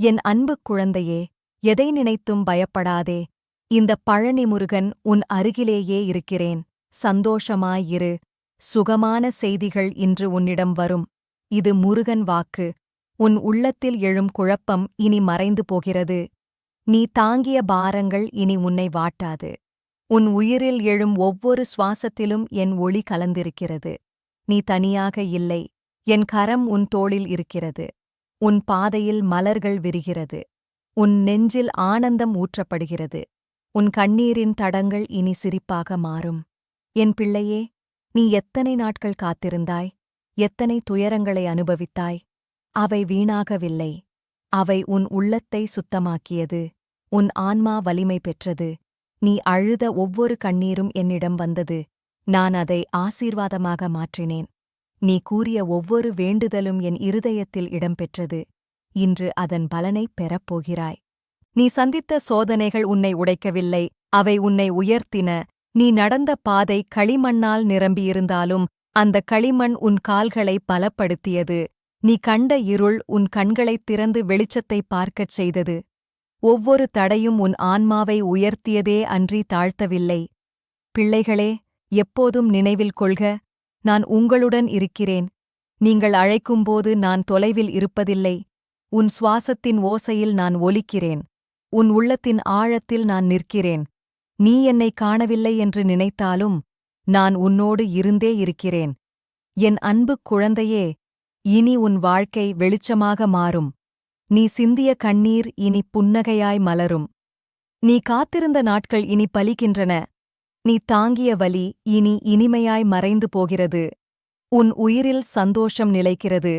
என் அன்பு குழந்தையே எதை நினைத்தும் பயப்படாதே. இந்த பழனி முருகன் உன் அருகிலேயே இருக்கிறேன். சந்தோஷமாயிரு சுகமான செய்திகள் இன்று உன்னிடம் வரும். இது முருகன் வாக்கு. உன் உள்ளத்தில் எழும் குழப்பம் இனி மறைந்து போகிறது. நீ தாங்கிய பாரங்கள் இனி உன்னை வாட்டாது. உன் உயிரில் எழும் ஒவ்வொரு சுவாசத்திலும் என் ஒளி கலந்திருக்கிறது. நீ தனியாக இல்லை. என் கரம் உன் தோளில் இருக்கிறது. உன் பாதையில் மலர்கள் விரிகிறது. உன் நெஞ்சில் ஆனந்தம் ஊற்றப்படுகிறது. உன் கண்ணீரின் தடங்கள் இனி சிரிப்பாக மாறும். என் பிள்ளையே நீ எத்தனை நாட்கள் காத்திருந்தாய்? எத்தனை துயரங்களை அனுபவித்தாய்? அவை வீணாகவில்லை. அவை உன் உள்ளத்தை சுத்தமாக்கியது. உன் ஆன்மா வலிமை பெற்றது. நீ அழுத ஒவ்வொரு கண்ணீரும் என்னிடம் வந்தது. நான் அதை ஆசீர்வாதமாக மாற்றினேன். நீ கூறிய ஒவ்வொரு வேண்டுதலும் என் இருதயத்தில் இடம்பெற்றது. இன்று அதன் பலனைப் பெறப்போகிறாய். நீ சந்தித்த சோதனைகள் உன்னை உடைக்கவில்லை அவை உன்னை உயர்த்தின. நீ நடந்த பாதை களிமண்ணால் நிரம்பியிருந்தாலும் அந்த களிமண் உன் கால்களை பலப்படுத்தியது. நீ கண்ட இருள் உன் கண்களைத் திறந்து வெளிச்சத்தைப் பார்க்கச் செய்தது. ஒவ்வொரு தடையும் உன் ஆன்மாவை உயர்த்தியதே அன்றி தாழ்த்தவில்லை. பிள்ளைகளே எப்போதும் நினைவில் கொள்க நான் உங்களுடன் இருக்கிறேன். நீங்கள் அழைக்கும்போது நான் தொலைவில் இருப்பதில்லை. உன் சுவாசத்தின் ஓசையில் நான் ஒலிக்கிறேன். உன் உள்ளத்தின் ஆழத்தில் நான் நிற்கிறேன். நீ என்னை காணவில்லை என்று நினைத்தாலும் நான் உன்னோடு இருந்தே இருக்கிறேன். என் அன்பு குழந்தையே இனி உன் வாழ்க்கை வெளிச்சமாக மாறும். நீ சிந்திய கண்ணீர் இனி புன்னகையாய் மலரும். நீ காத்திருந்த நாட்கள் இனி பலிக்கின்றன. நீ தாங்கிய வலி இனி இனிமையாய் மறைந்து போகிறது. உன் உயிரில் சந்தோஷம் நிலைக்கிறது.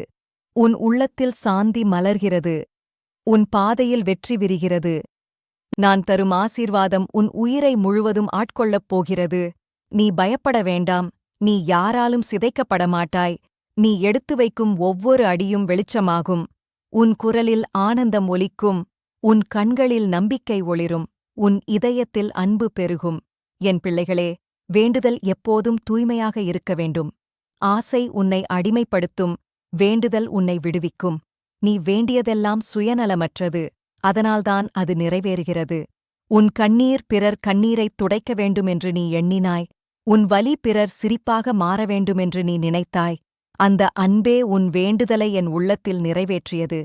உன் உள்ளத்தில் சாந்தி மலர்கிறது. உன் பாதையில் வெற்றி விரிகிறது. நான் தரும் ஆசீர்வாதம் உன் உயிரை முழுவதும் ஆட்கொள்ளப் போகிறது. நீ பயப்பட வேண்டாம். நீ யாராலும் சிதைக்கப்பட மாட்டாய். நீ எடுத்து வைக்கும் ஒவ்வொரு அடியும் வெளிச்சமாகும். உன் குரலில் ஆனந்தம் ஒலிக்கும். உன் கண்களில் நம்பிக்கை ஒளிரும். உன் இதயத்தில் அன்பு பெருகும். என் பிள்ளைகளே வேண்டுதல் எப்போதும் தூய்மையாக இருக்க வேண்டும். ஆசை உன்னை அடிமைப்படுத்தும் வேண்டுதல் உன்னை விடுவிக்கும். நீ வேண்டியதெல்லாம் சுயநலமற்றது அதனால்தான் அது நிறைவேறுகிறது. உன் கண்ணீர் பிறர் கண்ணீரைத் துடைக்க வேண்டுமென்று நீ எண்ணினாய் உன் வலி பிறர் சிரிப்பாக மாற வேண்டுமென்று நீ நினைத்தாய். அந்த அன்பே உன் வேண்டுதலை என் உள்ளத்தில் நிறைவேற்றியது.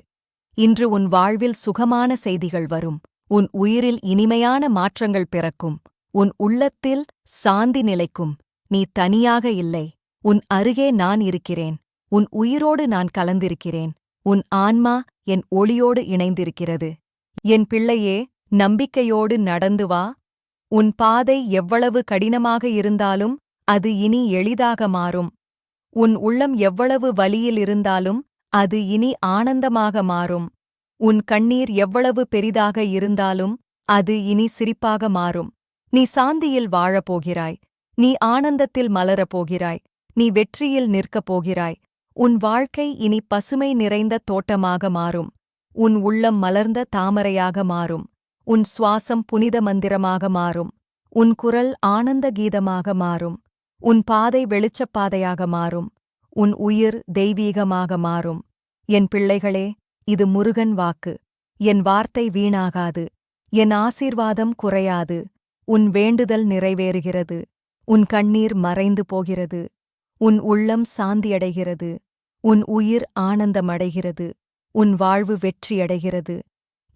இன்று உன் வாழ்வில் சுகமான செய்திகள் வரும் உன் உயிரில் இனிமையான மாற்றங்கள் பிறக்கும். உன் உள்ளத்தில் சாந்தி நிலைக்கும். நீ தனியாக இல்லை. உன் அருகே நான் இருக்கிறேன். உன் உயிரோடு நான் கலந்திருக்கிறேன். உன் ஆன்மா என் ஒளியோடு இணைந்திருக்கிறது. என் பிள்ளையே நம்பிக்கையோடு நடந்து வா. உன் பாதை எவ்வளவு கடினமாக இருந்தாலும் அது இனி எளிதாக மாறும். உன் உள்ளம் எவ்வளவு வலியில் இருந்தாலும் அது இனி ஆனந்தமாக மாறும். உன் கண்ணீர் எவ்வளவு பெரிதாக இருந்தாலும் அது இனி சிரிப்பாக மாறும். நீ சாந்தியில் வாழப்போகிறாய். நீ ஆனந்தத்தில் மலரப் போகிறாய் நீ வெற்றியில் நிற்கப் போகிறாய் உன் வாழ்க்கை இனி பசுமை நிறைந்த தோட்டமாக மாறும். உன் உள்ளம் மலர்ந்த தாமரையாக மாறும். உன் சுவாசம் புனித மந்திரமாக மாறும். உன் குரல் ஆனந்த கீதமாக மாறும். உன் பாதை வெளிச்சப்பாதையாக மாறும். உன் உயிர் தெய்வீகமாக மாறும். என் பிள்ளைகளே இது முருகன் வாக்கு. என் வார்த்தை வீணாகாது. என் ஆசீர்வாதம் குறையாது. உன் வேண்டுதல் நிறைவேறுகிறது. உன் கண்ணீர் மறைந்து போகிறது. உன் உள்ளம் சாந்தியடைகிறது. உன் உயிர் ஆனந்தமடைகிறது. உன் வாழ்வு வெற்றியடைகிறது.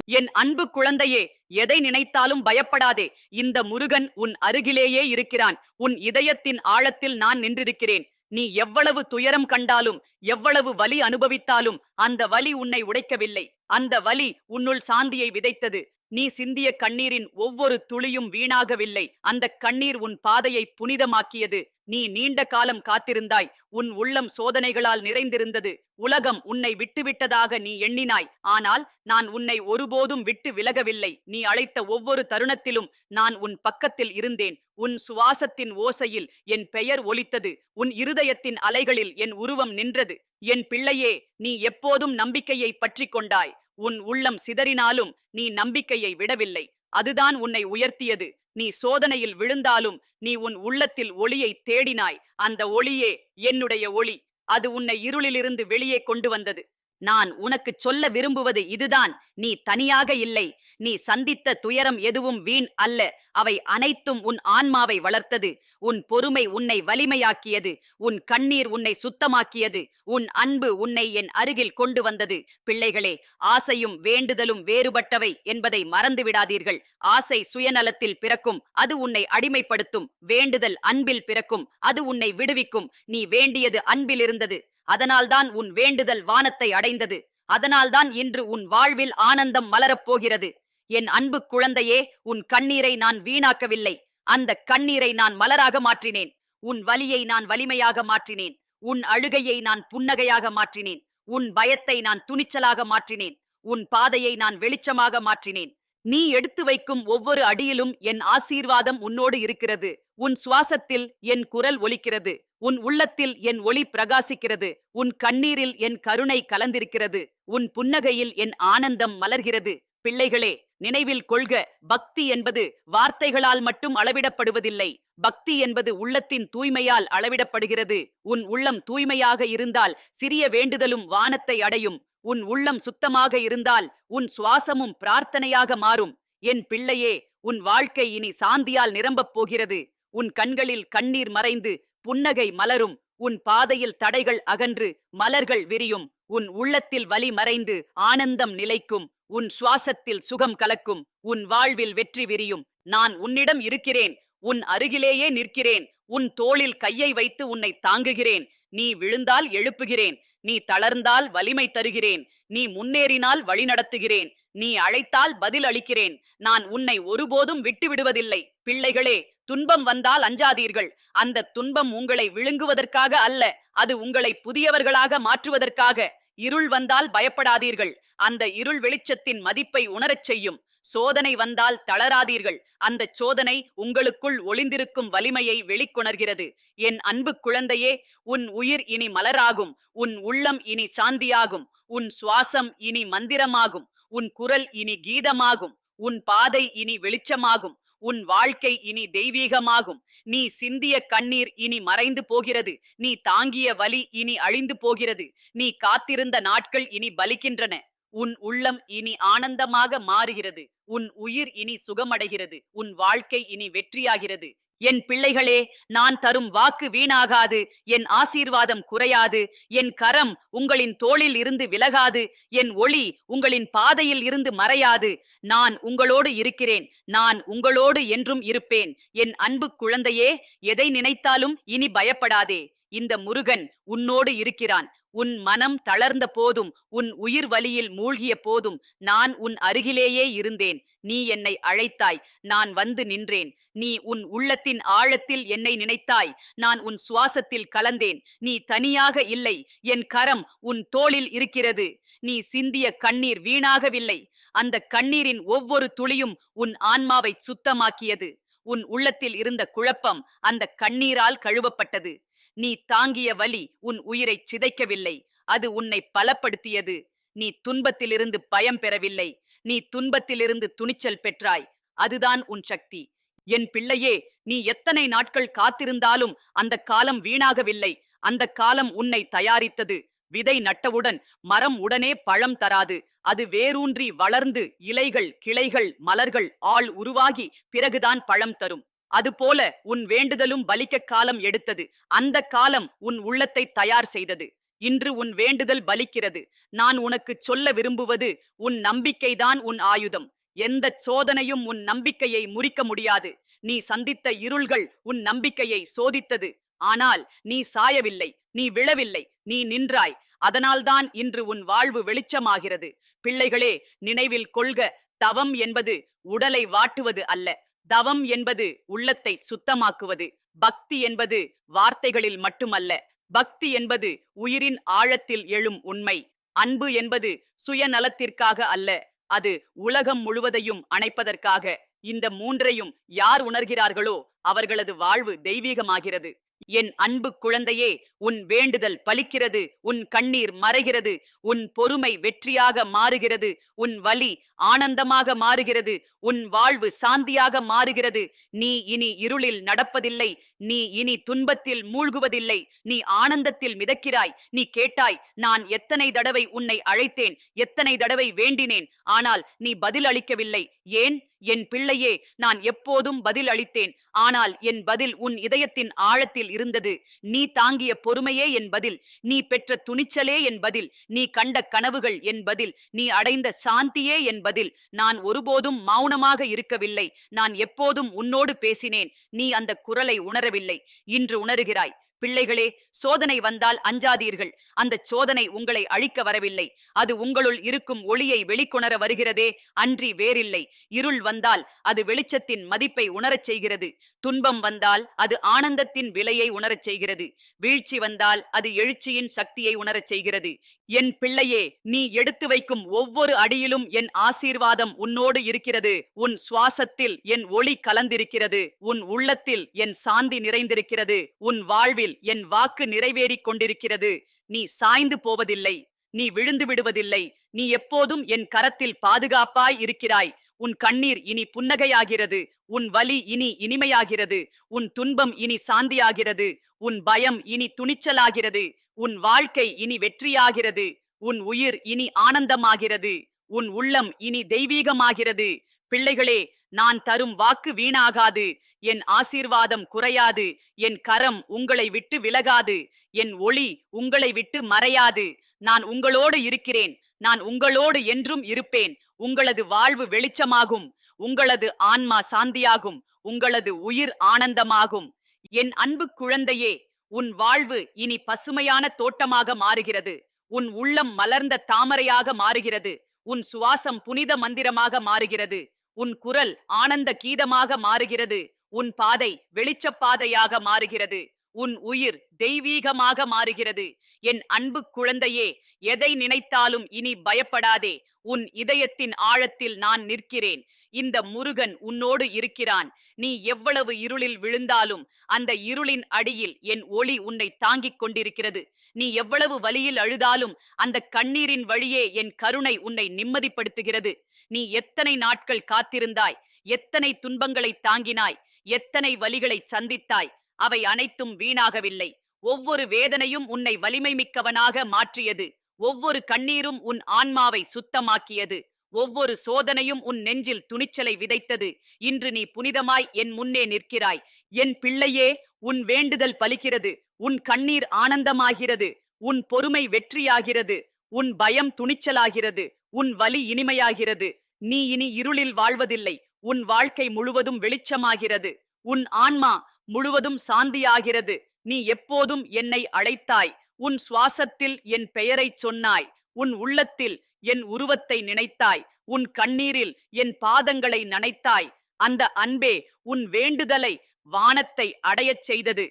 என் அன்பு குழந்தையே எதை நினைத்தாலும் பயப்படாதே. இந்த முருகன் உன் அருகிலேயே இருக்கிறான். உன் இதயத்தின் ஆழத்தில் நான் நின்றிருக்கிறேன். நீ எவ்வளவு துயரம் கண்டாலும் எவ்வளவு வலி அனுபவித்தாலும் அந்த வலி உன்னை உடைக்கவில்லை. அந்த வலி உன்னுள் சாந்தியை விதைத்தது. நீ சிந்திய கண்ணீரின் ஒவ்வொரு துளியும் வீணாகவில்லை. அந்த கண்ணீர் உன் பாதையை புனிதமாக்கியது. நீ நீண்ட காலம் காத்திருந்தாய். உன் உள்ளம் சோதனைகளால் நிறைந்திருந்தது. உலகம் உன்னை விட்டுவிட்டதாக நீ எண்ணினாய். ஆனால் நான் உன்னை ஒருபோதும் விட்டு விலகவில்லை. நீ அழைத்த ஒவ்வொரு தருணத்திலும் நான் உன் பக்கத்தில் இருந்தேன். உன் சுவாசத்தின் ஓசையில் என் பெயர் ஒலித்தது. உன் இருதயத்தின் அலைகளில் என் உருவம் நின்றது. என் பிள்ளையே நீ எப்போதும் நம்பிக்கையை பற்றி கொண்டாய். உன் உள்ளம் சிதறினாலும் நீ நம்பிக்கையை விடவில்லை. அதுதான் உன்னை உயர்த்தியது. நீ சோதனையில் விழுந்தாலும் நீ உன் உள்ளத்தில் ஒளியை தேடினாய். அந்த ஒளியே என்னுடைய ஒளி. அது உன்னை இருளிலிருந்து வெளியே கொண்டு வந்தது. நான் உனக்குச் சொல்ல விரும்புவது இதுதான். நீ தனியாக இல்லை. நீ சந்தித்த துயரம் எதுவும் வீண் அல்ல. அவை அனைத்தும் உன் ஆன்மாவை வளர்த்தது. உன் பொறுமை உன்னை வலிமையாக்கியது. உன் கண்ணீர் உன்னை சுத்தமாக்கியது. உன் அன்பு உன்னை என் அருகில் கொண்டு வந்தது. பிள்ளைகளே ஆசையும் வேண்டுதலும் வேறுபட்டவை என்பதை மறந்து விடாதீர்கள். ஆசை சுயநலத்தில் பிறக்கும். அது உன்னை அடிமைப்படுத்தும். வேண்டுதல் அன்பில் பிறக்கும். அது உன்னை விடுவிக்கும். நீ வேண்டியது அன்பில் இருந்தது. அதனால்தான் உன் வேண்டுதல் வானத்தை அடைந்தது. அதனால்தான் இன்று உன் வாழ்வில் ஆனந்தம் மலரப் போகிறது. என் அன்பு குழந்தையே உன் கண்ணீரை நான் வீணாக்கவில்லை. அந்த கண்ணீரை நான் மலராக மாற்றினேன். உன் வலியை நான் வலிமையாக மாற்றினேன். உன் அழுகையை நான் புன்னகையாக மாற்றினேன். உன் பயத்தை நான் துணிச்சலாக மாற்றினேன். உன் பாதையை நான் வெளிச்சமாக மாற்றினேன். நீ எடுத்து வைக்கும் ஒவ்வொரு அடியிலும் என் ஆசீர்வாதம் உன்னோடு இருக்கிறது. உன் சுவாசத்தில் என் குரல் ஒலிக்கிறது. உன் உள்ளத்தில் என் ஒளி பிரகாசிக்கிறது. உன் கண்ணீரில் என் கருணை கலந்திருக்கிறது. உன் புன்னகையில் என் ஆனந்தம் மலர்கிறது. பிள்ளைகளே நினைவில் கொள்க பக்தி என்பது வார்த்தைகளால் மட்டும் அளவிடப்படுவதில்லை. பக்தி என்பது உள்ளத்தின் தூய்மையால் அளவிடப்படுகிறது. உன் உள்ளம் தூய்மையாக இருந்தால் சிறிய வேண்டுதலும் வானத்தை அடையும். உன் உள்ளம் சுத்தமாக இருந்தால் உன் சுவாசமும் பிரார்த்தனையாக மாறும். என் பிள்ளையே உன் வாழ்க்கை இனி சாந்தியால் நிரம்பப் போகிறது. உன் கண்களில் கண்ணீர் மறைந்து புன்னகை மலரும். உன் பாதையில் தடைகள் அகன்று மலர்கள் விரியும். உன் உள்ளத்தில் வலி மறைந்து ஆனந்தம் நிலைக்கும். உன் சுவாசத்தில் சுகம் கலக்கும் உன் வாழ்வில் வெற்றி விரியும். நான் உன்னிடம் இருக்கிறேன் உன் அருகிலேயே நிற்கிறேன் உன் தோளில் கையை வைத்து உன்னை தாங்குகிறேன். நீ விழுந்தால் எழுப்புகிறேன் நீ தளர்ந்தால் வலிமை தருகிறேன் நீ முன்னேறினால் வழிநடத்துகிறேன் நீ அழைத்தால் பதில் அளிக்கிறேன். நான் உன்னை ஒருபோதும் விட்டு விடுவதில்லை பிள்ளைகளே துன்பம் வந்தால் அஞ்சாதீர்கள். அந்த துன்பம் உங்களை விழுங்குவதற்காக அல்ல அது உங்களை புதியவர்களாக மாற்றுவதற்காக. இருள் வந்தால் பயப்படாதீர்கள். அந்த இருள் வெளிச்சத்தின் மதிப்பை உணரச் செய்யும். சோதனை வந்தால் தளராதீர்கள். அந்த சோதனை உங்களுக்குள் ஒளிந்திருக்கும் வலிமையை வெளிக்கொணர்கிறது. என் அன்பு குழந்தையே உன் உயிர் இனி மலராகும். உன் உள்ளம் இனி சாந்தியாகும். உன் சுவாசம் இனி மந்திரமாகும். உன் குரல் இனி கீதமாகும். உன் பாதை இனி வெளிச்சமாகும். உன் வாழ்க்கை இனி தெய்வீகமாகும். நீ சிந்திய கண்ணீர் இனி மறைந்து போகிறது. நீ தாங்கிய வலி இனி அழிந்து போகிறது. நீ காத்திருந்த நாட்கள் இனி பலிக்கின்றன. உன் உள்ளம் இனி ஆனந்தமாக மாறுகிறது. உன் உயிர் இனி சுகமடைகிறது. உன் வாழ்க்கை இனி வெற்றியாகிறது. என் பிள்ளைகளே நான் தரும் வாக்கு வீணாகாது. என் ஆசீர்வாதம் குறையாது. என் கரம் உங்களின் தோளில் இருந்து விலகாது. என் ஒளி உங்களின் பாதையில் இருந்து மறையாது. நான் உங்களோடு இருக்கிறேன். நான் உங்களோடு என்றும் இருப்பேன். என் அன்பு குழந்தையே எதை நினைத்தாலும் இனி பயப்படாதே. இந்த முருகன் உன்னோடு இருக்கிறான். உன் மனம் தளர்ந்த போதும் உன் உயிர் வலியில் மூழ்கிய போதும் நான் உன் அருகிலேயே இருந்தேன். நீ என்னை அழைத்தாய் நான் வந்து நின்றேன். நீ உன் உள்ளத்தின் ஆழத்தில் என்னை நினைத்தாய் நான் உன் சுவாசத்தில் கலந்தேன். நீ தனியாக இல்லை என் கரம் உன் தோளில் இருக்கிறது. நீ சிந்திய கண்ணீர் வீணாகவில்லை. அந்த கண்ணீரின் ஒவ்வொரு துளியும் உன் ஆன்மாவை சுத்தமாக்கியது. உன் உள்ளத்தில் இருந்த குழப்பம் அந்த கண்ணீரால் கழுவப்பட்டது. நீ தாங்கிய வலி உன் உயிரை சிதைக்கவில்லை. அது உன்னை பலப்படுத்தியது. நீ துன்பத்திலிருந்து பயம் பெறவில்லை. நீ துன்பத்திலிருந்து துணிச்சல் பெற்றாய். அதுதான் உன் சக்தி. என் பிள்ளையே நீ எத்தனை நாட்கள் காத்திருந்தாலும் அந்த காலம் வீணாகவில்லை. அந்த காலம் உன்னை தயாரித்தது. விதை நட்டவுடன் மரம் உடனே பழம் தராது. அது வேரூன்றி வளர்ந்து இலைகள் கிளைகள் மலர்கள் ஆள் உருவாகி பிறகுதான் பழம் தரும். அதுபோல உன் வேண்டுதலும் பலிக்க காலம் எடுத்தது. அந்த காலம் உன் உள்ளத்தை தயார் செய்தது. இன்று உன் வேண்டுதல் பலிக்கிறது. நான் உனக்கு சொல்ல விரும்புவது உன் நம்பிக்கைதான் உன் ஆயுதம். எந்த சோதனையும் உன் நம்பிக்கையை முறிக்க முடியாது. நீ சந்தித்த இருள்கள் உன் நம்பிக்கையை சோதித்தது. ஆனால் நீ சாயவில்லை நீ விழவில்லை நீ நின்றாய். அதனால்தான் இன்று உன் வாழ்வு வெளிச்சமாகிறது. பிள்ளைகளே நினைவில் கொள்க தவம் என்பது உடலை வாட்டுவது அல்ல. தவம் என்பது உள்ளத்தை சுத்தமாக்குவது பக்தி என்பது வார்த்தைகளில் மட்டுமல்ல பக்தி என்பது உயிரின் ஆழத்தில் எழும் உண்மை அன்பு என்பது சுயநலத்திற்காக அல்ல அது உலகம் முழுவதையும் அணைப்பதற்காக இந்த மூன்றையும் யார் உணர்கிறார்களோ அவர்களது வாழ்வு தெய்வீகமாகிறது. என் அன்பு குழந்தையே உன் வேண்டுதல் பலிக்கிறது உன் கண்ணீர் மறைகிறது உன் பொறுமை வெற்றியாக மாறுகிறது உன் வலி ஆனந்தமாக மாறுகிறது. உன் வாழ்வு சாந்தியாக மாறுகிறது. நீ இனி இருளில் நடப்பதில்லை. நீ இனி துன்பத்தில் மூழ்குவதில்லை. நீ ஆனந்தத்தில் மிதக்கிறாய். நீ கேட்டாய் நான் எத்தனை தடவை உன்னை அழைத்தேன்? எத்தனை தடவை வேண்டினேன்? ஆனால் நீ பதில் அளிக்கவில்லை. ஏன்? என் பிள்ளையே நான் எப்போதும் பதில் அளித்தேன். ஆனால் என் பதில் உன் இதயத்தின் ஆழத்தில் இருந்தது. நீ தாங்கிய பொறுமையே என் பதில். நீ பெற்ற துணிச்சலே என் பதில். நீ கண்ட கனவுகள் என் பதில். நீ அடைந்த சாந்தியே என் பதில். நான் ஒருபோதும் மௌனமாக இருக்கவில்லை. நான் எப்போதும் உன்னோடு பேசினேன். நீ அந்த குரலை உணரவில்லை. இன்று உணர்கிறாய். பிள்ளைகளே சோதனை வந்தால் அஞ்சாதீர்கள். அந்த சோதனை உங்களை அழிக்க வரவில்லை. அது உங்களுள் இருக்கும் ஒளியை வெளிக்கொணர வருகிறதே. அன்றி வேறில்லை. இருள் வந்தால் அது வெளிச்சத்தின் மதிப்பை உணரச் செய்கிறது. துன்பம் வந்தால் அது ஆனந்தத்தின் விலையை உணரச் செய்கிறது. வீழ்ச்சி வந்தால் அது எழுச்சியின் சக்தியை உணரச் செய்கிறது. என் பிள்ளையே நீ எடுத்து வைக்கும் ஒவ்வொரு அடியிலும் என் ஆசீர்வாதம் உன்னோடு இருக்கிறது. உன் சுவாசத்தில் என் ஒளி கலந்திருக்கிறது. உன் உள்ளத்தில் என் சாந்தி நிறைந்திருக்கிறது. உன் வாழ்வில் என் வாக்கு நிறைவேறிக் கொண்டிருக்கிறது. நீ சாய்ந்து போவதில்லை. நீ விழுந்து விடுவதில்லை. நீ எப்போதும் என் கரத்தில் பாதுகாப்பாய் இருக்கிறாய். உன் கண்ணீர் இனி புன்னகையாகிறது உன் வலி இனி இனிமையாகிறது உன் துன்பம் இனி சாந்தியாகிறது உன் பயம் இனி துணிச்சலாகிறது உன் வாழ்க்கை இனி வெற்றியாகிறது உன் உயிர் இனி ஆனந்தமாகிறது உன் உள்ளம் இனி தெய்வீகமாகிறது. பிள்ளைகளே நான் தரும் வாக்கு வீணாகாது என் ஆசீர்வாதம் குறையாது என் கரம் உங்களை விட்டு விலகாது என் ஒளி உங்களை விட்டு மறையாது நான் உங்களோடு இருக்கிறேன் நான் உங்களோடு என்றும் இருப்பேன். உங்களது வாழ்வு வெளிச்சமாகும். உங்களது ஆன்மா சாந்தியாகும். உங்களது உயிர் ஆனந்தமாகும். என் அன்பு குழந்தையே உன் வாழ்வு இனி பசுமையான தோட்டமாக மாறுகிறது. உன் உள்ளம் மலர்ந்த தாமரையாக மாறுகிறது. உன் சுவாசம் புனித மந்திரமாக மாறுகிறது. உன் குரல் ஆனந்த கீதமாக மாறுகிறது. உன் பாதை வெளிச்சப்பாதையாக மாறுகிறது. உன் உயிர் தெய்வீகமாக மாறுகிறது. என் அன்பு குழந்தையே எதை நினைத்தாலும் இனி பயப்படாதே. உன் இதயத்தின் ஆழத்தில் நான் நிற்கிறேன். இந்த முருகன் உன்னோடு இருக்கிறான். நீ எவ்வளவு இருளில் விழுந்தாலும் அந்த இருளின் அடியில் என் ஒளி உன்னை தாங்கிக் கொண்டிருக்கிறது. நீ எவ்வளவு வலியில் அழுதாலும் அந்த கண்ணீரின் வழியே என் கருணை உன்னை நிம்மதிப்படுத்துகிறது. நீ எத்தனை நாட்கள் காத்திருந்தாய்? எத்தனை துன்பங்களை தாங்கினாய்? எத்தனை வலிகளை சந்தித்தாய்? அவை அனைத்தும் வீணாகவில்லை. ஒவ்வொரு வேதனையும் உன்னை வலிமை மிக்கவனாக மாற்றியது. ஒவ்வொரு கண்ணீரும் உன் ஆன்மாவை சுத்தமாக்கியது. ஒவ்வொரு சோதனையும் உன் நெஞ்சில் துணிச்சலை விதைத்தது. இன்று நீ புனிதமாய் என் முன்னே நிற்கிறாய். என் பிள்ளையே உன் வேண்டுதல் பலிக்கிறது. உன் கண்ணீர் ஆனந்தமாகிறது. உன் பொறுமை வெற்றியாகிறது. உன் பயம் துணிச்சலாகிறது. உன் வலி இனிமையாகிறது. நீ இனி இருளில் வாழ்வதில்லை. உன் வாழ்க்கை முழுவதும் வெளிச்சமாகிறது. உன் ஆன்மா முழுவதும் சாந்தியாகிறது. நீ எப்போதும் என்னை அழைத்தாய். உன் சுவாசத்தில் என் பெயரைச் சொன்னாய். உன் உள்ளத்தில் என் உருவத்தை நினைத்தாய். உன் கண்ணீரில் என் பாதங்களை நனைத்தாய். அந்த அன்பே உன் வேண்டுதலை வானத்தை அடையச் செய்தது.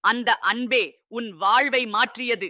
அந்த அன்பே உன் வாழ்வை மாற்றியது.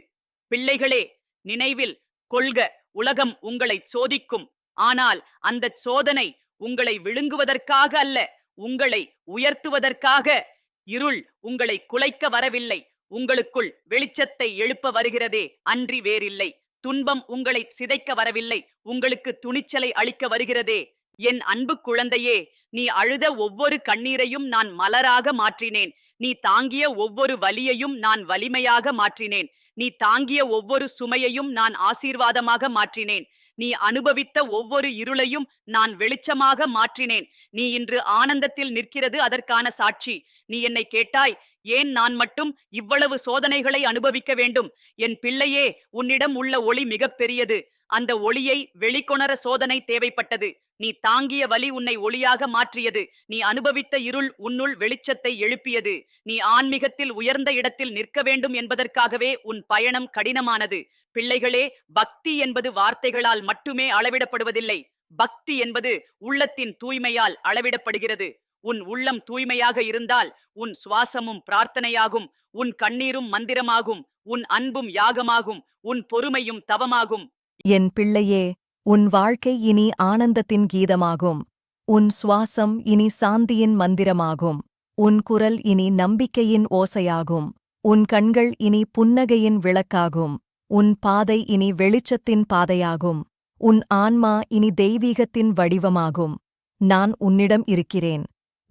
பிள்ளைகளே நினைவில் கொள்க உலகம் உங்களை சோதிக்கும். ஆனால் அந்த சோதனை உங்களை விழுங்குவதற்காக அல்ல உங்களை உயர்த்துவதற்காக இருள் உங்களை குலைக்க வரவில்லை. உங்களுக்குள் வெளிச்சத்தை எழுப்ப வருகிறதே அன்றி வேறில்லை. துன்பம் உங்களை சிதைக்க வரவில்லை. உங்களுக்கு துணிச்சலை அளிக்க வருகிறதே. என் அன்பு குழந்தையே நீ அழுத ஒவ்வொரு கண்ணீரையும் நான் மலராக மாற்றினேன். நீ தாங்கிய ஒவ்வொரு வலியையும் நான் வலிமையாக மாற்றினேன். நீ தாங்கிய ஒவ்வொரு சுமையையும் நான் ஆசீர்வாதமாக மாற்றினேன். நீ அனுபவித்த ஒவ்வொரு இருளையும் நான் வெளிச்சமாக மாற்றினேன். நீ இன்று ஆனந்தத்தில் நிற்கிறது அதற்கான சாட்சி. நீ என்னை கேட்டாய் ஏன் நான் மட்டும் இவ்வளவு சோதனைகளை அனுபவிக்க வேண்டும்? என் பிள்ளையே உன்னிடம் உள்ள ஒளி மிகப்பெரியது அந்த ஒளியை வெளிக்கொணர சோதனை தேவைப்பட்டது. நீ தாங்கிய வலி உன்னை ஒளியாக மாற்றியது. நீ அனுபவித்த இருள் உன்னுள் வெளிச்சத்தை எழுப்பியது. நீ ஆன்மீகத்தில் உயர்ந்த இடத்தில் நிற்க வேண்டும் என்பதற்காகவே உன் பயணம் கடினமானது. பிள்ளைகளே பக்தி என்பது வார்த்தைகளால் மட்டுமே அளவிடப்படுவதில்லை. பக்தி என்பது உள்ளத்தின் தூய்மையால் அளவிடப்படுகிறது. உன் உள்ளம் தூய்மையாக இருந்தால் உன் சுவாசமும் பிரார்த்தனையாகும். உன் கண்ணீரும் மந்திரமாகும். உன் அன்பும் யாகமாகும். உன் பொறுமையும் தவமாகும். என் பிள்ளையே உன் வாழ்க்கை இனி ஆனந்தத்தின் கீதமாகும். உன் சுவாசம் இனி சாந்தியின் மந்திரமாகும். உன் குரல் இனி நம்பிக்கையின் ஓசையாகும். உன் கண்கள் இனி புன்னகையின் விளக்காகும். உன் பாதை இனி வெளிச்சத்தின் பாதையாகும். உன் ஆன்மா இனி தெய்வீகத்தின் வடிவமாகும். நான் உன்னிடம் இருக்கிறேன்.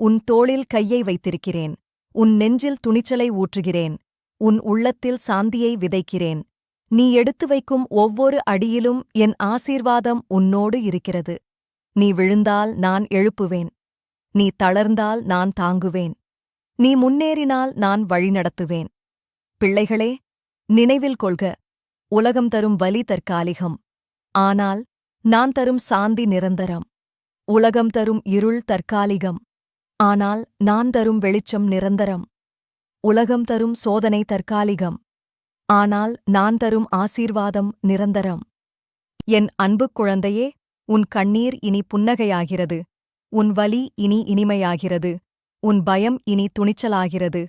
உன் தோளில் கையை வைத்திருக்கிறேன். உன் நெஞ்சில் துணிச்சலை ஊற்றுகிறேன். உன் உள்ளத்தில் சாந்தியை விதைக்கிறேன். நீ எடுத்து வைக்கும் ஒவ்வொரு அடியிலும் என் ஆசீர்வாதம் உன்னோடு இருக்கிறது. நீ விழுந்தால் நான் எழுப்புவேன். நீ தளர்ந்தால் நான் தாங்குவேன். நீ முன்னேறினால் நான் வழிநடத்துவேன் பிள்ளைகளே நினைவில் கொள்க. உலகம் தரும் வலி தற்காலிகம். ஆனால் நான் தரும் சாந்தி நிரந்தரம். உலகம் தரும் இருள் தற்காலிகம். ஆனால் நான் தரும் வெளிச்சம் நிரந்தரம். உலகம் தரும் சோதனை தற்காலிகம். ஆனால் நான் தரும் ஆசீர்வாதம் நிரந்தரம். என் அன்புக் குழந்தையே உன் கண்ணீர் இனி புன்னகையாகிறது. உன் வலி இனி இனிமையாகிறது. உன் பயம் இனி துணிச்சலாகிறது.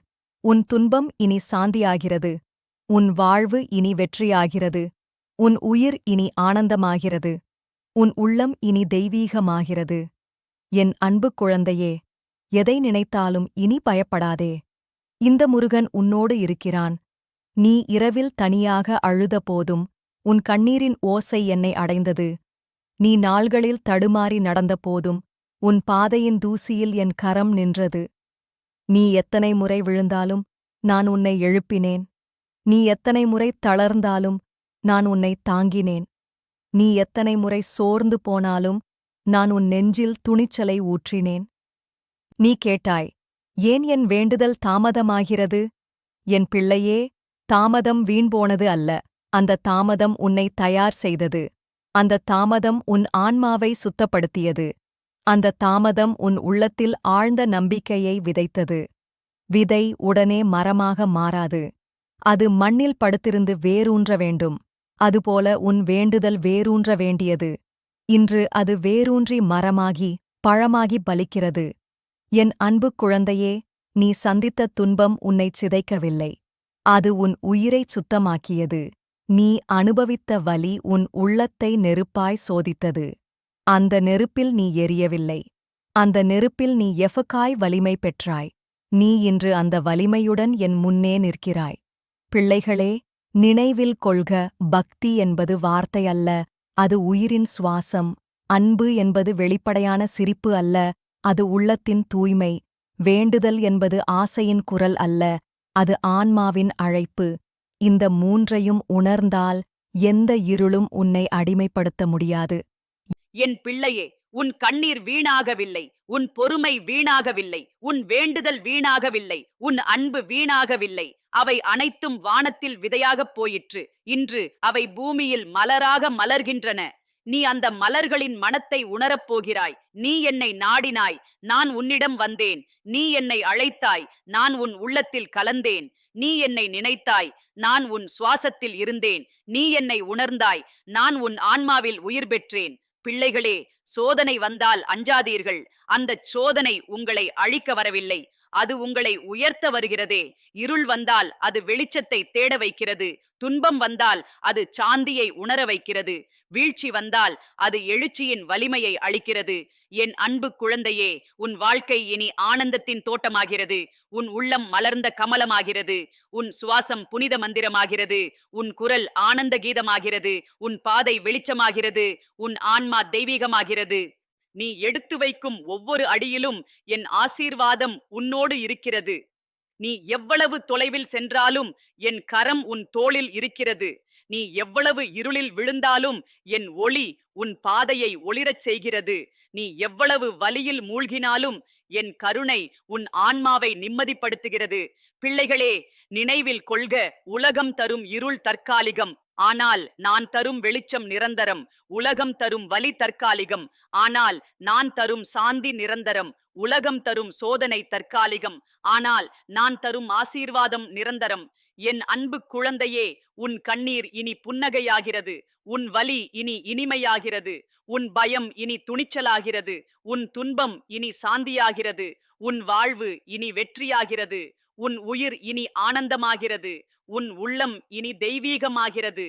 உன் துன்பம் இனி சாந்தியாகிறது. உன் வாழ்வு இனி வெற்றியாகிறது. உன் உயிர் இனி ஆனந்தமாகிறது. உன் உள்ளம் இனி தெய்வீகமாகிறது. என் அன்புக் குழந்தையே எதை நினைத்தாலும் இனி பயப்படாதே. இந்த முருகன் உன்னோடு இருக்கிறான். நீ இரவில் தனியாக அழுத போதும் உன் கண்ணீரின் ஓசை என்னை அடைந்தது. நீ நாள்களில் தடுமாறி நடந்த போதும் உன் பாதையின் தூசியில் என் கரம் நின்றது. நீ எத்தனை முறை விழுந்தாலும் நான் உன்னை எழுப்பினேன். நீ எத்தனை முறை தளர்ந்தாலும் நான் உன்னை தாங்கினேன். நீ எத்தனை முறை சோர்ந்து போனாலும் நான் உன் நெஞ்சில் துணிச்சலை ஊற்றினேன். நீ கேட்டாய் ஏன் என் வேண்டுதல் தாமதமாகிறது? என் பிள்ளையே தாமதம் வீண்போனது அல்ல. அந்த தாமதம் உன்னை தயார் செய்தது. அந்த தாமதம் உன் ஆன்மாவை சுத்தப்படுத்தியது. அந்த தாமதம் உன் உள்ளத்தில் ஆழ்ந்த நம்பிக்கையை விதைத்தது. விதை உடனே மரமாக மாறாது. அது மண்ணில் படுத்திருந்து வேரூன்ற வேண்டும். அதுபோல உன் வேண்டுதல் வேரூன்ற வேண்டியது. இன்று அது வேரூன்றி மரமாகி பழமாகி பலிக்கிறது. என் அன்புக் குழந்தையே நீ சந்தித்த துன்பம் உன்னைச் சிதைக்கவில்லை. அது உன் உயிரைச் சுத்தமாக்கியது. நீ அனுபவித்த வலி உன் உள்ளத்தை நெருப்பாய் சோதித்தது. அந்த நெருப்பில் நீ எரியவில்லை. அந்த நெருப்பில் நீ எஃபக்காய் வலிமை பெற்றாய். நீ இன்று அந்த வலிமையுடன் என் முன்னே நிற்கிறாய். பிள்ளைகளே நினைவில் கொள்க பக்தி என்பது வார்த்தை அல்ல அது உயிரின் சுவாசம். அன்பு என்பது வெளிப்படையான சிரிப்பு அல்ல அது உள்ளத்தின் தூய்மை வேண்டுதல் என்பது ஆசையின் குரல் அல்ல அது ஆன்மாவின் அழைப்பு. இந்த மூன்றையும் உணர்ந்தால் எந்த இருளும் உன்னை அடிமைப்படுத்த முடியாது. என் பிள்ளையே உன் கண்ணீர் வீணாகவில்லை உன் பொறுமை வீணாகவில்லை உன் வேண்டுதல் வீணாகவில்லை உன் அன்பு வீணாகவில்லை. அவை அனைத்தும் வானத்தில் விதையாகப் போயிற்று இன்று அவை பூமியில் மலராக மலர்கின்றன. நீ அந்த மலர்களின் மனத்தை உணரப் போகிறாய். நீ என்னை நாடினாய். நான் உன்னிடம் வந்தேன். நீ என்னை அழைத்தாய். நான் உன் உள்ளத்தில் கலந்தேன். நீ என்னை நினைத்தாய். நான் உன் சுவாசத்தில் இருந்தேன். நீ என்னை உணர்ந்தாய். நான் உன் ஆன்மாவில் உயிர் பெற்றேன். பிள்ளைகளே சோதனை வந்தால் அஞ்சாதீர்கள். அந்த சோதனை உங்களை அழிக்க வரவில்லை. அது உங்களை உயர்த்த வருகிறதே. இருள் வந்தால் அது வெளிச்சத்தை தேட வைக்கிறது. துன்பம் வந்தால் அது சாந்தியை உணர வைக்கிறது. வீழ்ச்சி வந்தால் அது எழுச்சியின் வலிமையை அளிக்கிறது. என் அன்பு குழந்தையே உன் வாழ்க்கை இனி ஆனந்தத்தின் தோட்டமாகிறது. உன் உள்ளம் மலர்ந்த கமலமாகிறது. உன் சுவாசம் புனித மந்திரமாகிறது. உன் குரல் ஆனந்த கீதமாகிறது. உன் பாதை வெளிச்சமாகிறது. உன் ஆன்மா தெய்வீகமாகிறது. நீ எடுத்து வைக்கும் ஒவ்வொரு அடியிலும் என் ஆசீர்வாதம் உன்னோடு இருக்கிறது. நீ எவ்வளவு தொலைவில் சென்றாலும் என் கரம் உன் தோளில் இருக்கிறது. நீ எவ்வளவு இருளில் விழுந்தாலும் என் ஒளி உன் பாதையை ஒளிரச் செய்கிறது. நீ எவ்வளவு வலியில் மூழ்கினாலும் என் கருணை உன் ஆன்மாவை நிம்மதிப்படுத்துகிறது. பிள்ளைகளே நினைவில் கொள்க உலகம் தரும் இருள் தற்காலிகம். ஆனால் நான் தரும் வெளிச்சம் நிரந்தரம். உலகம் தரும் வலி தற்காலிகம். ஆனால் நான் தரும் சாந்தி நிரந்தரம். உலகம் தரும் சோதனை தற்காலிகம். ஆனால் நான் தரும் ஆசீர்வாதம் நிரந்தரம். என் அன்பு குழந்தையே உன் கண்ணீர் இனி புன்னகையாகிறது. உன் வலி இனி இனிமையாகிறது. உன் பயம் இனி துணிச்சலாகிறது. உன் துன்பம் இனி சாந்தியாகிறது. உன் வாழ்வு இனி வெற்றியாகிறது. உன் உயிர் இனி ஆனந்தமாகிறது உன் உள்ளம் இனி தெய்வீகமாகிறது.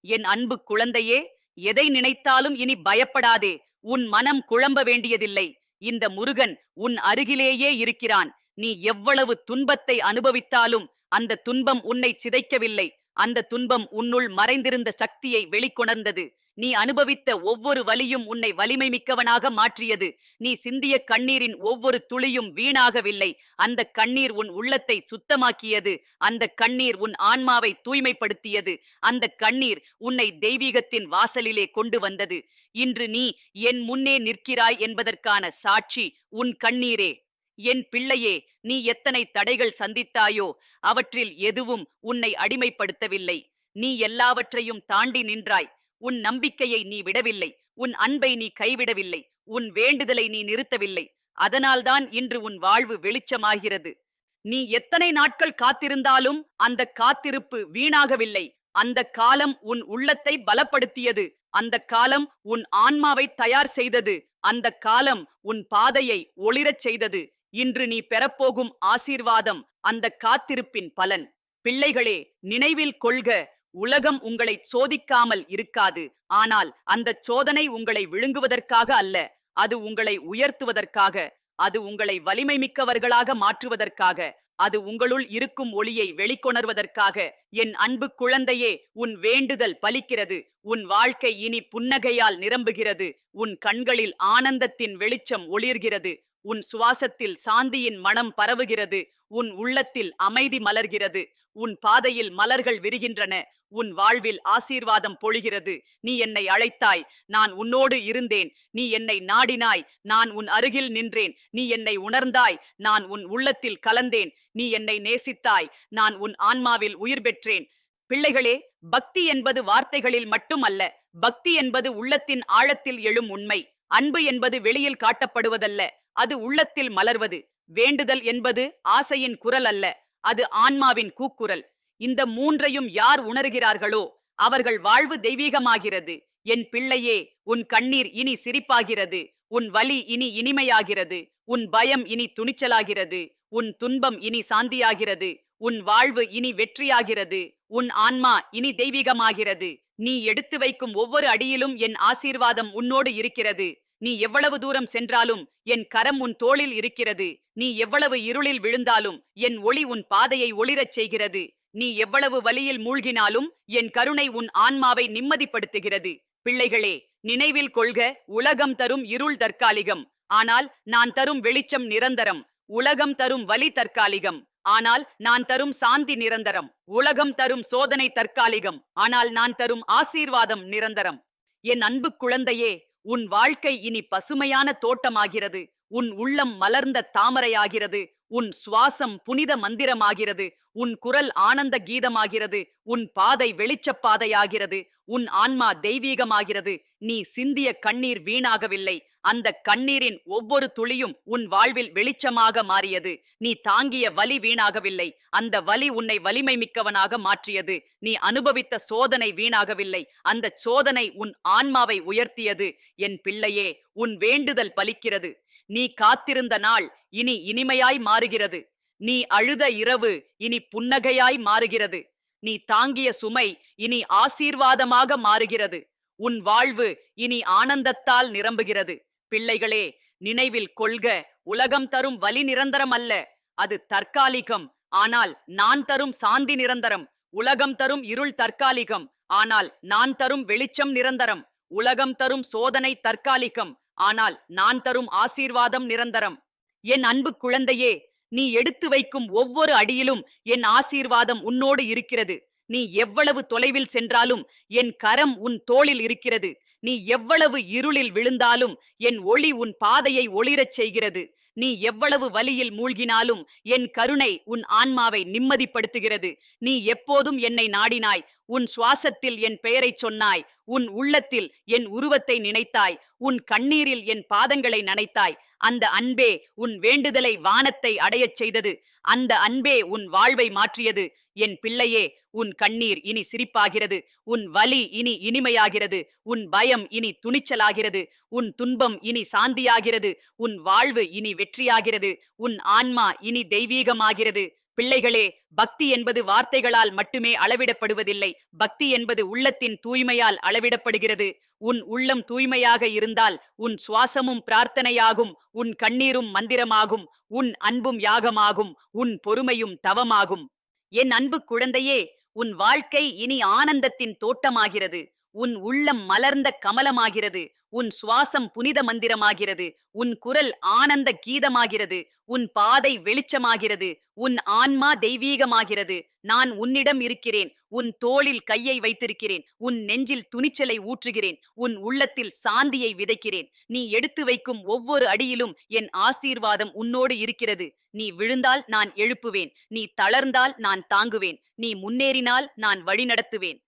என் அன்பு குழந்தையே எதை நினைத்தாலும் இனி பயப்படாதே உன் மனம் குழம்ப வேண்டியதில்லை. இந்த முருகன் உன் அருகிலேயே இருக்கிறான். நீ எவ்வளவு துன்பத்தை அனுபவித்தாலும் அந்த துன்பம் உன்னை சிதைக்கவில்லை. அந்த துன்பம் உன்னுள் மறைந்திருந்த சக்தியை வெளிக்கொணர்ந்தது. நீ அனுபவித்த ஒவ்வொரு வலியும் உன்னை வலிமை மிக்கவனாக மாற்றியது. நீ சிந்திய கண்ணீரின் ஒவ்வொரு துளியும் வீணாகவில்லை. அந்த கண்ணீர் உன் உள்ளத்தை சுத்தமாக்கியது. அந்த கண்ணீர் உன் ஆன்மாவை தூய்மைப்படுத்தியது. அந்த கண்ணீர் உன்னை தெய்வீகத்தின் வாசலிலே கொண்டு வந்தது. இன்று நீ என் முன்னே நிற்கிறாய் என்பதற்கான சாட்சி உன் கண்ணீரே. என் பிள்ளையே நீ எத்தனை தடைகள் சந்தித்தாயோ அவற்றில் எதுவும் உன்னை அடிமைப்படுத்தவில்லை. நீ எல்லாவற்றையும் தாண்டி நின்றாய். உன் நம்பிக்கையை நீ விடவில்லை. உன் அன்பை நீ கைவிடவில்லை. உன் வேண்டுதலை நீ நிறுத்தவில்லை. அதனால்தான் இன்று உன் வாழ்வு வெளிச்சமாகிறது. நீ எத்தனை நாட்கள் காத்திருந்தாலும் அந்த காத்திருப்பு வீணாகவில்லை. அந்த காலம் உன் உள்ளத்தை பலப்படுத்தியது. அந்த காலம் உன் ஆன்மாவை தயார் செய்தது. அந்த காலம் உன் பாதையை ஒளிரச் செய்தது. இன்று நீ பெறப்போகும் ஆசீர்வாதம் அந்த காத்திருப்பின் பலன். பிள்ளைகளே நினைவில் கொள்க உலகம் உங்களை சோதிக்காமல் இருக்காது. ஆனால் அந்த சோதனை உங்களை விழுங்குவதற்காக அல்ல அது உங்களை உயர்த்துவதற்காக அது உங்களை வலிமை மிக்கவர்களாக மாற்றுவதற்காக அது உங்களுள் இருக்கும் ஒளியை வெளிக்கொணர்வதற்காக. என் அன்பு குழந்தையே உன் வேண்டுதல் பலிக்கிறது. உன் வாழ்க்கை இனி புன்னகையால் நிரம்புகிறது. உன் கண்களில் ஆனந்தத்தின் வெளிச்சம் ஒளிர்கிறது. உன் சுவாசத்தில் சாந்தியின் மனம் பரவுகிறது. உன் உள்ளத்தில் அமைதி மலர்கிறது. உன் பாதையில் மலர்கள் விரிகின்றன. உன் வாழ்வில் ஆசீர்வாதம் பொழிகிறது. நீ என்னை அழைத்தாய். நான் உன்னோடு இருந்தேன். நீ என்னை நாடினாய். நான் உன் அருகில் நின்றேன். நீ என்னை உணர்ந்தாய். நான் உன் உள்ளத்தில் கலந்தேன். நீ என்னை நேசித்தாய். நான் உன் ஆன்மாவில் உயிர் பெற்றேன். பிள்ளைகளே பக்தி என்பது வார்த்தைகளில் மட்டுமல்ல. பக்தி என்பது உள்ளத்தின் ஆழத்தில் எழும் உண்மை. அன்பு என்பது வெளியில் காட்டப்படுவதல்ல. அது உள்ளத்தில் மலர்வது. வேண்டுதல் என்பது ஆசையின் குரல் அல்ல. அது ஆன்மாவின் கூக்குரல். இந்த மூன்றையும் யார் உணர்கிறார்களோ அவர்கள் வாழ்வு தெய்வீகமாகிறது. என் பிள்ளையே உன் கண்ணீர் இனி சிரிப்பாகிறது. உன் வலி இனி இனிமையாகிறது. உன் பயம் இனி துணிச்சலாகிறது. உன் துன்பம் இனி சாந்தியாகிறது. உன் வாழ்வு இனி வெற்றியாகிறது. உன் ஆன்மா இனி தெய்வீகமாகிறது. நீ எடுத்து வைக்கும் ஒவ்வொரு அடியிலும் என் ஆசீர்வாதம் உன்னோடு இருக்கிறது. நீ எவ்வளவு தூரம் சென்றாலும் என் கரம் உன் தோளில் இருக்கிறது. நீ எவ்வளவு இருளில் விழுந்தாலும் என் ஒளி உன் பாதையை ஒளிரச் செய்கிறது. நீ எவ்வளவு வலியில் மூழ்கினாலும் என் கருணை உன் ஆன்மாவை நிம்மதிப்படுத்துகிறது. பிள்ளைகளே நினைவில் கொள்க உலகம் தரும் இருள் தற்காலிகம். ஆனால் நான் தரும் வெளிச்சம் நிரந்தரம். உலகம் தரும் வலி தற்காலிகம். ஆனால் நான் தரும் சாந்தி நிரந்தரம். உலகம் தரும் சோதனை தற்காலிகம். ஆனால் நான் தரும் ஆசீர்வாதம் நிரந்தரம். என் அன்பு குழந்தையே உன் வாழ்க்கை இனி பசுமையான தோட்டமாகிறது. உன் உள்ளம் மலர்ந்த தாமரையாகிறது. உன் சுவாசம் புனித மந்திரமாகிறது. உன் குரல் ஆனந்த கீதமாகிறது. உன் பாதை வெளிச்சப் பாதையாகிறது. உன் ஆன்மா தெய்வீகமாகிறது. நீ சிந்திய கண்ணீர் வீணாகவில்லை. அந்த கண்ணீரின் ஒவ்வொரு துளியும் உன் வாழ்வில் வெளிச்சமாக மாறியது. நீ தாங்கிய வலி வீணாகவில்லை. அந்த வலி உன்னை வலிமை மிக்கவனாக மாற்றியது. நீ அனுபவித்த சோதனை வீணாகவில்லை. அந்த சோதனை உன் ஆன்மாவை உயர்த்தியது. என் பிள்ளையே உன் வேண்டுதல் பலிக்கிறது. நீ காத்திருந்த நாள் இனி இனிமையாய் மாறுகிறது. நீ அழுத இரவு இனி புன்னகையாய் மாறுகிறது. நீ தாங்கிய சுமை இனி ஆசீர்வாதமாக மாறுகிறது. உன் வாழ்வு இனி ஆனந்தத்தால் நிரம்புகிறது. பிள்ளைகளே நினைவில் கொள்க உலகம் தரும் வலி நிரந்தரம் அல்ல. அது தற்காலிகம். ஆனால் நான் தரும் சாந்தி நிரந்தரம். உலகம் தரும் இருள் தற்காலிகம். ஆனால் நான் தரும் வெளிச்சம் நிரந்தரம். உலகம் தரும் சோதனை தற்காலிகம். ஆனால் நான் தரும் ஆசீர்வாதம் நிரந்தரம். என் அன்பு குழந்தையே நீ எடுத்து வைக்கும் ஒவ்வொரு அடியிலும் என் ஆசீர்வாதம் உன்னோடு இருக்கிறது. நீ எவ்வளவு தொலைவில் சென்றாலும் என் கரம் உன் தோளில் இருக்கிறது. நீ எவ்வளவு இருளில் விழுந்தாலும் என் ஒளி உன் பாதையை ஒளிரச் செய்கிறது. நீ எவ்வளவு வலியில் மூழ்கினாலும் என் கருணை உன் ஆன்மாவை நிம்மதிப்படுத்துகிறது. நீ எப்போதும் என்னை நாடினாய். உன் சுவாசத்தில் என் பெயரைச் சொன்னாய். உன் உள்ளத்தில் என் உருவத்தை நினைத்தாய். உன் கண்ணீரில் என் பாதங்களை நனைத்தாய். அந்த அன்பே உன் வேண்டுதலை வானத்தை அடையச் செய்தது. அந்த அன்பே உன் வாழ்வை மாற்றியது. என் பிள்ளையே உன் கண்ணீர் இனி சிரிப்பாகிறது. உன் வலி இனி இனிமையாகிறது. உன் பயம் இனி துணிச்சலாகிறது. உன் துன்பம் இனி சாந்தியாகிறது. உன் வாழ்வு இனி வெற்றியாகிறது. உன் ஆன்மா இனி தெய்வீகமாகிறது. பிள்ளைகளே பக்தி என்பது வார்த்தைகளால் மட்டுமே அளவிடப்படுவதில்லை. பக்தி என்பது உள்ளத்தின் தூய்மையால் அளவிடப்படுகிறது. உன் உள்ளம் தூய்மையாக இருந்தால் உன் சுவாசமும் பிரார்த்தனையாகும். உன் கண்ணீரும் மந்திரமாகும். உன் அன்பும் யாகமாகும். உன் பொறுமையும் தவமாகும். என் அன்பு குழந்தையே உன் வாழ்க்கை இனி ஆனந்தத்தின் தோட்டமாகிறது. உன் உள்ளம் மலர்ந்த கமலமாகிறது. உன் சுவாசம் புனித மந்திரமாகிறது. உன் குரல் ஆனந்த கீதமாகிறது. உன் பாதை வெளிச்சமாகிறது. உன் ஆன்மா தெய்வீகமாகிறது. நான் உன்னிடம் இருக்கிறேன். உன் தோளில் கையை வைத்திருக்கிறேன். உன் நெஞ்சில் துணிச்சலை ஊற்றுகிறேன். உன் உள்ளத்தில் சாந்தியை விதைக்கிறேன். நீ எடுத்து வைக்கும் ஒவ்வொரு அடியிலும் என் ஆசீர்வாதம் உன்னோடு இருக்கிறது. நீ விழுந்தால் நான் எழுப்புவேன். நீ தளர்ந்தால் நான் தாங்குவேன். நீ முன்னேறினால் நான் வழிநடத்துவேன்.